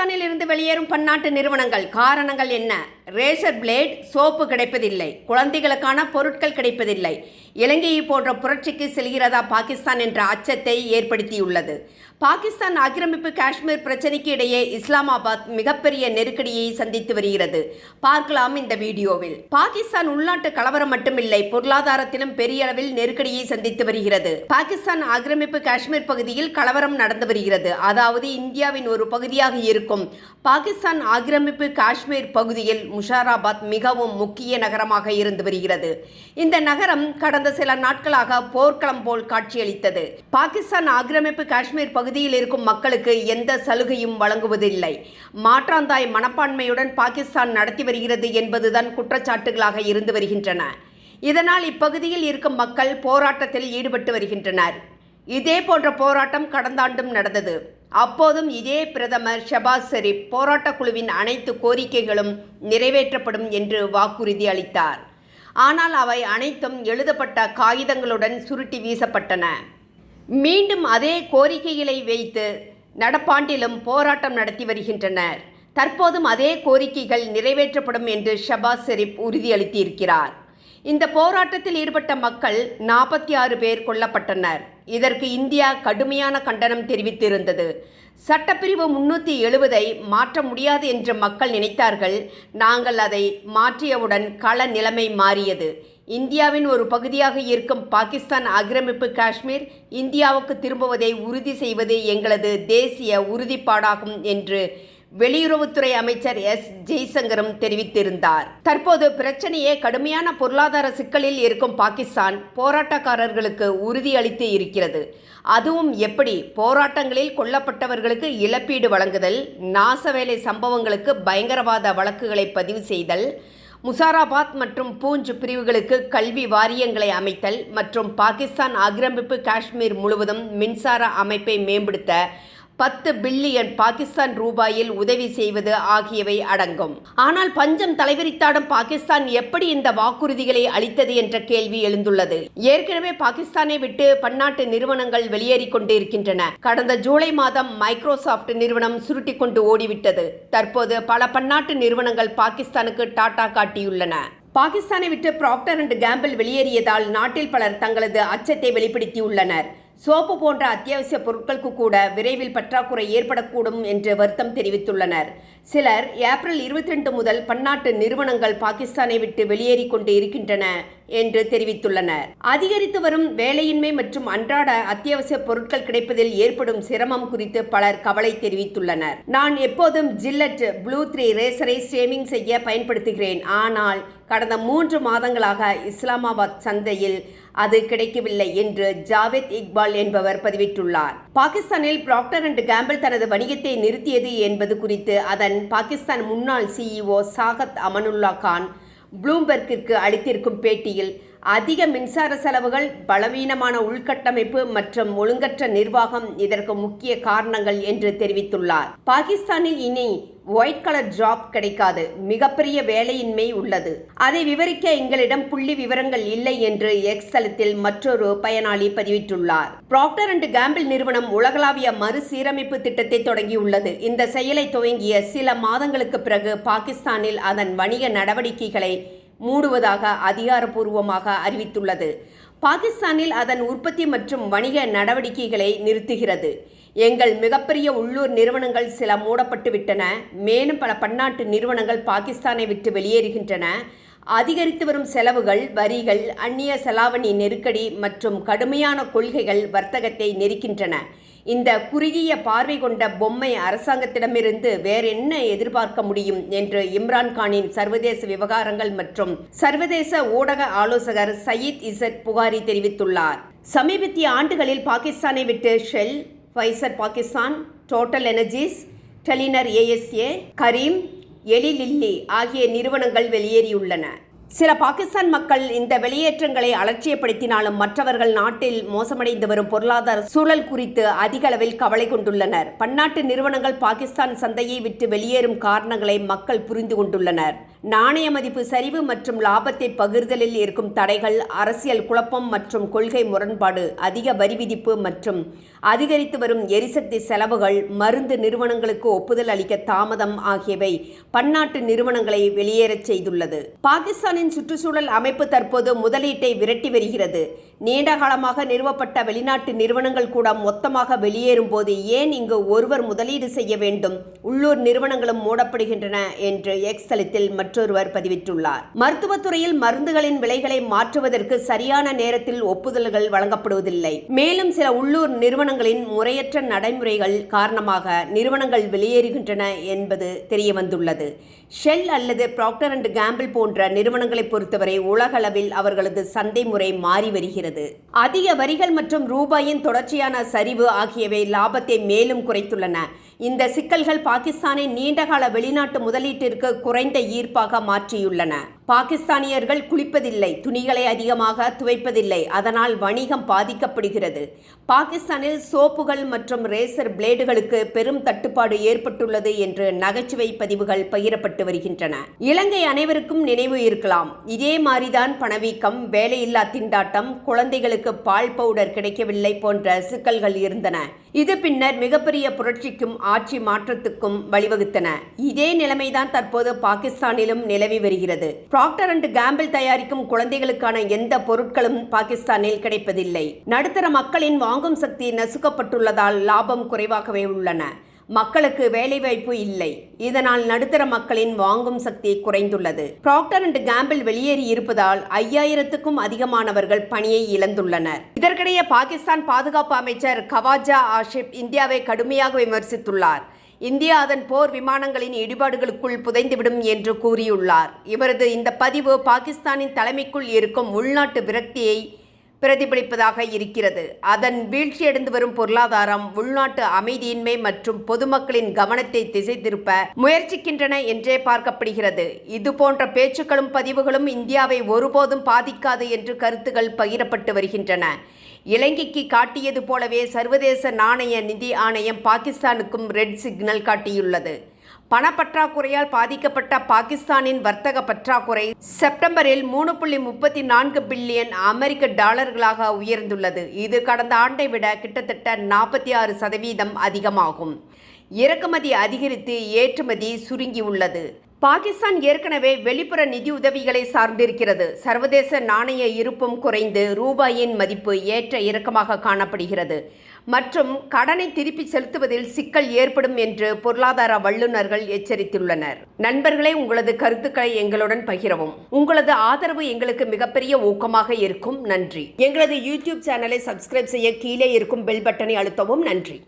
பாகிஸ்தானில் இருந்து வெளியேறும் பன்னாட்டு நிறுவனங்கள் காரணங்கள் என்ன? ரேசர் பிளேட் சோப்பு கிடைப்பதில்லை. குழந்தைகளுக்கான பொருட்கள் கிடைப்பதில்லை. இலங்கையை போன்ற புரட்சிக்கு செல்கிறதா பாகிஸ்தான் என்ற அச்சத்தை ஏற்படுத்தியுள்ளது. பாகிஸ்தான் ஆக்கிரமிப்பு காஷ்மீர் பிரச்சனைக்கு இடையே இஸ்லாமாபாத் மிகப்பெரிய நெருக்கடியை சந்தித்து வருகிறது. பார்க்கலாம் இந்த வீடியோவில். பாகிஸ்தான் உள்நாட்டு கலவரம் மட்டுமில்லை பொருளாதாரத்திலும் பெரிய அளவில் நெருக்கடியை சந்தித்து வருகிறது. பாகிஸ்தான் ஆக்கிரமிப்பு காஷ்மீர் பகுதியில் கலவரம் நடந்து வருகிறது. அதாவது இந்தியாவின் ஒரு பகுதியாக இருக்கும் பாகிஸ்தான் ஆக்கிரமிப்பு காஷ்மீர் பகுதியில் முஷாராபாத் மிகவும் முக்கிய நகரமாக இருந்து வருகிறது. இந்த நகரம் கடந்த சில நாட்களாக போர்க்களம் போல் காட்சியளித்தது. பாகிஸ்தான் ஆக்கிரமிப்பு காஷ்மீர் பகுதி பகுதியில் இருக்கும் மக்களுக்கு எந்த சலுகையும் வழங்குவதில்லை. மாற்றாந்தாய் மனப்பான்மையுடன் பாகிஸ்தான் நடத்தி வருகிறது என்பதுதான் குற்றச்சாட்டுகளாக இருந்து வருகின்றன. இதனால் இப்பகுதியில் இருக்கும் மக்கள் போராட்டத்தில் ஈடுபட்டு வருகின்றனர். இதே போன்ற போராட்டம் கடந்த ஆண்டும் நடந்தது. அப்போதும் இதே பிரதமர் ஷபாஸ் ஷெரீப் போராட்டக் குழுவின் அனைத்து கோரிக்கைகளும் நிறைவேற்றப்படும் என்று வாக்குறுதி அளித்தார். ஆனால் அவை அனைத்தும் எழுதப்பட்ட காகிதங்களுடன் சுருட்டி வீசப்பட்டன. மீண்டும் அதே கோரிக்கைகளை வைத்து நடப்பாண்டிலும் போராட்டம் நடத்தி வருகின்றனர். தற்போதும் அதே கோரிக்கைகள் நிறைவேற்றப்படும் என்று ஷபாஸ் ஷெரீப் உறுதியளித்திருக்கிறார். இந்த போராட்டத்தில் ஈடுபட்ட மக்கள் நாற்பத்தி ஆறு பேர் கொல்லப்பட்டனர். இதற்கு இந்தியா கடுமையான கண்டனம் தெரிவித்திருந்தது. சட்டப்பிரிவு முன்னூற்றி எழுபதை மாற்ற முடியாது என்று மக்கள் நினைத்தார்கள். நாங்கள் அதை மாற்றியவுடன் கள நிலைமை மாறியது. இந்தியாவின் ஒரு பகுதியாக இருக்கும் பாகிஸ்தான் ஆக்கிரமிப்பு காஷ்மீர் இந்தியாவுக்கு திரும்புவதை உறுதி செய்வது எங்களது தேசிய உறுதிப்பாடாகும் என்று வெளியுறவுத்துறை அமைச்சர் எஸ். ஜெய்சங்கரும் தெரிவித்திருந்தார். தற்போது பிரச்சனையே கடுமையான பொருளாதார சிக்கலில் இருக்கும் பாகிஸ்தான் போராட்டக்காரர்களுக்கு உறுதியளித்து இருக்கிறது. அதுவும் எப்படி? போராட்டங்களில் கொல்லப்பட்டவர்களுக்கு இழப்பீடு வழங்குதல் நாசவேலை சம்பவங்களுக்கு பயங்கரவாத வழக்குகளை பதிவு செய்தல் முசாராபாத் மற்றும் பூஞ்ச் பிரிவுகளுக்கு கல்வி வாரியங்களை அமைத்தல் மற்றும் பாகிஸ்தான் ஆக்கிரமிப்பு காஷ்மீர் முழுவதும் மின்சார அமைப்பை மேம்படுத்த பத்து பில்லியன் பாகிஸ்தான் ரூபாயில் உதவி செய்வது ஆகியவை அடங்கும். ஆனால் பஞ்சம் தலைவிரித்தாடும் பாகிஸ்தான் எப்படி இந்த வாக்குறுதிகளை அளித்தது என்ற கேள்வி எழுந்துள்ளது. ஏற்கனவே பாகிஸ்தானை விட்டு பன்னாட்டு நிறுவனங்கள் வெளியேறிக் கொண்டிருக்கின்றன. கடந்த ஜூலை மாதம் மைக்ரோசாப்ட் நிறுவனம் சுருட்டி கொண்டு ஓடிவிட்டது. தற்போது பல பன்னாட்டு நிறுவனங்கள் பாகிஸ்தானுக்கு டாடா காட்டியுள்ளன. பாகிஸ்தானை விட்டு ப்ராக்டர் அண்ட் கேம்பிள் வெளியேறியதால் நாட்டில் பலர் தங்களது அச்சத்தை வெளிப்படுத்தியுள்ளனர். சோப்பு போன்ற அத்தியாவசிய பொருட்களுக்கு கூட விரைவில் பற்றாக்குறை ஏற்படக்கூடும் என்று வருத்தம் தெரிவித்துள்ளனர். சிலர் ஏப்ரல் இருபத்தி ரெண்டு முதல் பன்னாட்டு நிறுவனங்கள் பாகிஸ்தானை விட்டு வெளியேறி கொண்டு இருக்கின்றன. என்று தெரிவித்துள்ளனர். அதிகரித்து வரும் வேலையின்மை மற்றும் அன்றாட அத்தியாவசிய பொருட்கள் கிடைப்பதில் ஏற்படும் சிரமம் குறித்து பலர் கவலை தெரிவித்துள்ளனர். நான் எப்போதும் ஜில்லட் ப்ளூ த்ரீ ரேசரை ஸ்ட்ரீமிங் செய்ய பயன்படுத்துகிறேன். ஆனால் கடந்த மூன்று மாதங்களாக இஸ்லாமாபாத் சந்தையில் அது கிடைக்கவில்லை என்று ஜாவேத் இக்பால் என்பவர் பதிவிட்டுள்ளார். பாகிஸ்தானில் ப்ராக்டர் அண்ட் கேம்பிள் தனது வணிகத்தை நிறுத்தியது என்பது குறித்து அதன் பாகிஸ்தான் முன்னாள் சிஇஓ சாகத் அமனுல்லா கான் ப்ளூம்பெர்க்கிற்கு அளித்திருக்கும் பேட்டியில் அதிக மின்சார செலவுகள் பலவீனமான உள்கட்டமைப்பு மற்றும் ஒழுங்கற்ற நிர்வாகம் இதற்கு முக்கிய காரணங்கள் என்று தெரிவித்துள்ளார். பாகிஸ்தானில் இனி ஒயிட் கலர் ஜாப் கிடைக்காது. மிகப்பெரிய வேலையின்மை உள்ளது. அதை விவரிக்க எங்களிடம் புள்ளி விவரங்கள் இல்லை என்று எக்ஸ் தளத்தில் மற்றொரு பயனாளி பதிவிட்டுள்ளார். ப்ராக்டர் அண்ட் கேம்பிள் நிறுவனம் உலகளாவிய மறுசீரமைப்பு திட்டத்தை தொடங்கியுள்ளது. இந்த செயலை துவங்கிய சில மாதங்களுக்கு பிறகு பாகிஸ்தானில் அதன் வணிக நடவடிக்கைகளை மூடுவதாக அதிகாரப்பூர்வமாக அறிவித்துள்ளது. பாகிஸ்தானில் அதன் உற்பத்தி மற்றும் வணிக நடவடிக்கைகளை நிறுத்துகிறது. எங்கள் மிகப்பெரிய உள்ளூர் நிறுவனங்கள் சில மூடப்பட்டு விட்டன மேலும் பல பன்னாட்டு நிறுவனங்கள் பாகிஸ்தானை விட்டு வெளியேறுகின்றன. அதிகரித்து வரும் செலவுகள் வரிகள் அந்நிய செலாவணி நெருக்கடி மற்றும் கடுமையான கொள்கைகள் வர்த்தகத்தை நெருக்கின்றன. இந்த குறுகிய பார்வை கொண்ட பொம்மை அரசாங்கத்திடமிருந்து வேறென்ன எதிர்பார்க்க முடியும் என்று இம்ரான்கானின் சர்வதேச விவகாரங்கள் மற்றும் சர்வதேச ஊடக ஆலோசகர் சயீத் இசத் புகாரி தெரிவித்துள்ளார். சமீபத்திய ஆண்டுகளில் பாகிஸ்தானை விட்டு Shell Pfizer Pakistan Total Energies Telenor ASA Careem Eli Lilly ஆகிய நிறுவனங்கள் வெளியேறியுள்ளன. சில பாகிஸ்தான் மக்கள் இந்த வெளியேற்றங்களை அலட்சியப்படுத்தினாலும் மற்றவர்கள் நாட்டில் மோசமடைந்து வரும் பொருளாதார சூழல் குறித்து அதிக அளவில் கவலை கொண்டுள்ளனர். பன்னாட்டு நிறுவனங்கள் பாகிஸ்தான் சந்தையை விட்டு வெளியேறும் காரணங்களை மக்கள் புரிந்து கொண்டுள்ளனர். நாணய மதிப்பு சரிவு மற்றும் லாபத்தை பகிர்தலில் இருக்கும் தடைகள் அரசியல் குழப்பம் மற்றும் கொள்கை முரண்பாடு அதிக வரி விதிப்பு மற்றும் அதிகரித்து வரும் எரிசக்தி செலவுகள் மருந்து நிறுவனங்களுக்கு ஒப்புதல் அளிக்க தாமதம் ஆகியவை பன்னாட்டு நிறுவனங்களை வெளியேறச் செய்துள்ளது. பாகிஸ்தான் நாட்டின் சுற்றுச்சூழல் அமைப்பு தற்போது முதலீட்டை விரட்டி வருகிறது. நீண்ட காலமாக நிறுவப்பட்ட வெளிநாட்டு நிறுவனங்கள் கூட மொத்தமாக வெளியேறும் போது ஏன் இங்கு ஒருவர் முதலீடு செய்ய வேண்டும்? உள்ளூர் நிறுவனங்களும் மூடப்படுகின்றன என்று எக்ஸ் தளத்தில் மற்றொருவர் பதிவிட்டுள்ளார். மருத்துவத்துறையில் மருந்துகளின் விலைகளை மாற்றுவதற்கு சரியான நேரத்தில் ஒப்புதல்கள் வழங்கப்படுவதில்லை. மேலும் சில உள்ளூர் நிறுவனங்களின் முறையற்ற நடைமுறைகள் காரணமாக நிறுவனங்கள் வெளியேறுகின்றன என்பது தெரியவந்துள்ளது. ஷெல் அல்லது ப்ராக்டர் அண்ட் கேம்பிள் போன்ற நிறுவனங்கள் பொறுத்தவரை உலகளவில் அவர்களது சந்தை முறை மாறி வருகிறது. அதிக வரிகள் மற்றும் ரூபாயின் தொடர்ச்சியான சரிவு ஆகியவை லாபத்தை மேலும் குறைத்துள்ளன. இந்த சிக்கல்கள் பாகிஸ்தானை நீண்டகால வெளிநாட்டு முதலீட்டிற்கு குறைந்த ஈர்ப்பாக மாற்றியுள்ளன. பாகிஸ்தானியர்கள் குளிப்பதில்லை துணிகளை அதிகமாக துவைப்பதில்லை. அதனால் வணிகம் பாதிக்கப்படுகிறது. பாகிஸ்தானில் சோப்புகள் மற்றும் ரேசர் பிளேடுகளுக்கு பெரும் தட்டுப்பாடு ஏற்பட்டுள்ளது என்று நகைச்சுவை பதிவுகள் பகிரப்பட்டு வருகின்றன. இலங்கை அனைவருக்கும் நினைவு இருக்கலாம். இதே மாதிரிதான் பணவீக்கம் வேலையில்லா திண்டாட்டம் குழந்தைகளுக்கு பால் பவுடர் கிடைக்கவில்லை போன்ற சிக்கல்கள் இருந்தன. இது பின்னர் மிகப்பெரிய புரட்சிக்கும் ஆட்சி மாற்றத்துக்கும் வழிவகுத்தன. இதே நிலைமைதான் தற்போது பாகிஸ்தானிலும் நிலவி வருகிறது. ப்ராக்டர் அண்ட் கேம்பிள் தயாரிக்கும் குழந்தைகளுக்கான எந்த பொருட்களும் பாகிஸ்தானில் கிடைப்பதில்லை. நடுத்தர மக்களின் வாங்கும் சக்தி நசுக்கப்பட்டுள்ளதால் லாபம் குறைவாகவே உள்ளன. மக்களுக்கு வேலைவாய்ப்பு இல்லை. இதனால் நடுத்தர மக்களின் வாங்கும் சக்தி குறைந்துள்ளது. ப்ராக்டர் அண்ட் கேம்பிள் வெளியேறி இருப்பதால் ஐயாயிரத்துக்கும் அதிகமானவர்கள் பணியை இழந்துள்ளனர். இதற்கிடையே பாகிஸ்தான் பாதுகாப்பு அமைச்சர் கவாஜா ஆஷிப் இந்தியாவை கடுமையாக விமர்சித்துள்ளார். இந்தியா அதன் போர் விமானங்களின் இடிபாடுகளுக்குள் புதைந்துவிடும் என்று கூறியுள்ளார். இவரது இந்த பதிவு பாகிஸ்தானின் தலைமைக்குள் இருக்கும் உள்நாட்டு விரக்தியை பிரதிபலிப்பதாக இருக்கிறது. அதன் வீழ்ச்சியடைந்து வரும் பொருளாதாரம் உள்நாட்டு அமைதியின்மை மற்றும் பொதுமக்களின் கவனத்தை திசை திருப்ப முயற்சிக்கின்றன என்றே பார்க்கப்படுகிறது. இது போன்ற பேச்சுக்களும் பதிவுகளும் இந்தியாவை ஒருபோதும் பாதிக்காது என்று கருத்துகள் பகிரப்பட்டு வருகின்றன. இலங்கைக்கு காட்டியது போலவே சர்வதேச நாணய நிதி ஆணையம் பாகிஸ்தானுக்கும் ரெட் சிக்னல் காட்டியுள்ளது. பணப்பற்றாக்குறையால் பாதிக்கப்பட்ட பாகிஸ்தானின் வர்த்தக பற்றாக்குறை செப்டம்பரில் மூணு புள்ளி முப்பத்தி நான்கு பில்லியன் அமெரிக்க டாலர்களாக உயர்ந்துள்ளது. இது கடந்த ஆண்டை விட கிட்டத்தட்ட நாற்பத்தி ஆறு சதவீதம் அதிகமாகும். இறக்குமதி அதிகரித்து ஏற்றுமதி சுருங்கியுள்ளது. பாகிஸ்தான் ஏற்கனவே வெளிப்புற நிதி உதவிகளை சார்ந்திருக்கிறது. சர்வதேச நாணய இருப்பும் குறைந்து ரூபாயின் மதிப்பு ஏற்ற இறக்கமாக காணப்படுகிறது. மற்றும் கடனை திருப்பி செலுத்துவதில் சிக்கல் ஏற்படும் என்று பொருளாதார வல்லுநர்கள் எச்சரித்துள்ளனர். நண்பர்களே உங்களது கருத்துக்களை எங்களுடன் பகிரவும். உங்களது ஆதரவு எங்களுக்கு மிகப்பெரிய ஊக்கமாக இருக்கும். நன்றி. எங்களது யூடியூப் சேனலை சப்ஸ்கிரைப் செய்ய கீழே இருக்கும் பெல் பட்டனை அழுத்தவும். நன்றி.